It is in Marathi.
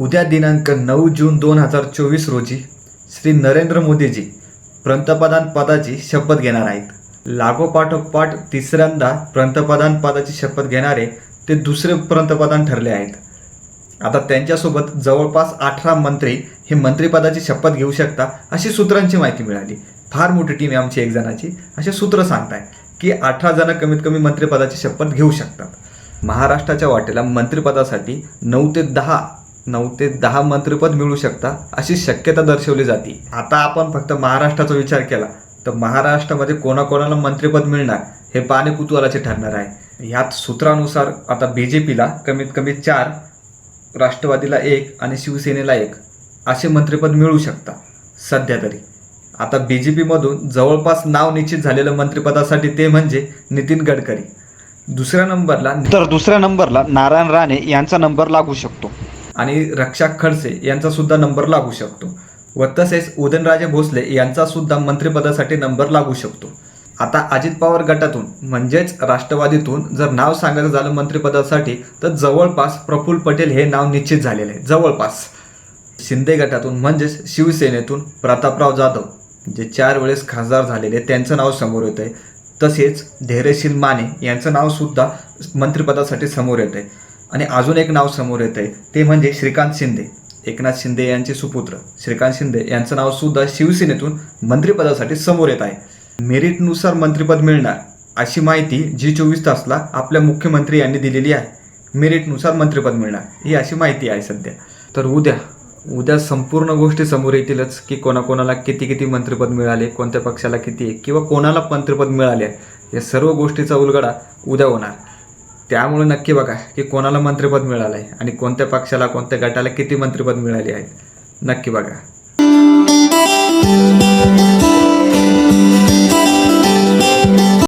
उद्या दिनांक नऊ जून दोन हजार चोवीस रोजी श्री नरेंद्र मोदीजी पंतप्रधान पदाची शपथ घेणार आहेत. लागोपाठोपाठ तिसऱ्यांदा पंतप्रधान पदाची शपथ घेणारे ते दुसरे पंतप्रधान ठरले आहेत. आता त्यांच्यासोबत जवळपास अठरा मंत्री हे मंत्रिपदाची शपथ घेऊ शकता अशी सूत्रांची माहिती मिळाली. फार मोठी टीम आहे आमची एक जणाची. असे सूत्र सांगताय की अठरा जण कमीत कमी मंत्रिपदाची शपथ घेऊ शकतात. महाराष्ट्राच्या वाटेला मंत्रिपदासाठी नऊ ते दहा नऊ ते दहा मंत्रिपद मिळू शकता अशी शक्यता दर्शवली जाते. आता आपण फक्त महाराष्ट्राचा विचार केला तर महाराष्ट्रामध्ये कोणाकोणाला मंत्रिपद मिळणार हे पाणी कुतूहलाचे ठरणार आहे. ह्यात सूत्रानुसार आता बी जे पीला कमीत कमी चार राष्ट्रवादीला एक आणि शिवसेनेला एक असे मंत्रिपद मिळू शकता सध्या तरी. आता बी जे पीमधून जवळपास नाव निश्चित झालेलं मंत्रिपदासाठी ते म्हणजे नितीन गडकरी. दुसऱ्या नंबरला तर दुसऱ्या नंबरला नारायण राणे यांचा नंबर लागू शकतो. आणि रक्षा खडसे यांचा सुद्धा नंबर लागू शकतो. व तसेच उदयनराजे भोसले यांचा सुद्धा मंत्रिपदासाठी नंबर लागू शकतो. आता अजित पवार गटातून म्हणजेच राष्ट्रवादीतून जर नाव सांगायचं झालं मंत्रिपदासाठी तर जवळपास प्रफुल्ल पटेल हे नाव निश्चित झालेले आहे. जवळपास. शिंदे गटातून म्हणजेच शिवसेनेतून प्रतापराव जाधव जे चार वेळेस खासदार झालेले त्यांचं नाव समोर येत आहे तसेच धैर्यशील माने यांचं नावसुद्धा मंत्रिपदासाठी समोर येत आहे आणि अजून एक नाव समोर येत आहे ते म्हणजे श्रीकांत शिंदे. एकनाथ शिंदे यांचे सुपुत्र. श्रीकांत शिंदे यांचं नाव सुद्धा शिवसेनेतून मंत्रिपदासाठी समोर येत आहे. मेरिटनुसार मंत्रिपद मिळणार अशी माहिती जी चोवीस तासला आपल्या मुख्यमंत्री यांनी दिलेली आहे. मेरिटनुसार मंत्रिपद मिळणार ही अशी माहिती आहे सध्या. तर उद्या उद्या संपूर्ण गोष्टी समोर येतीलच की कोणाकोणाला किती किती मंत्रिपद मिळाले कोणत्या पक्षाला किती आहे किंवा कोणाला मंत्रिपद मिळाले या सर्व गोष्टीचा उलगडा उद्या होणार. त्यामुळे नक्की बघा की कोणाला मंत्रिपद मिळालं आहे आणि कोणत्या पक्षाला कोणत्या गटाला किती मंत्रिपद मिळाली आहेत. नक्की बघा.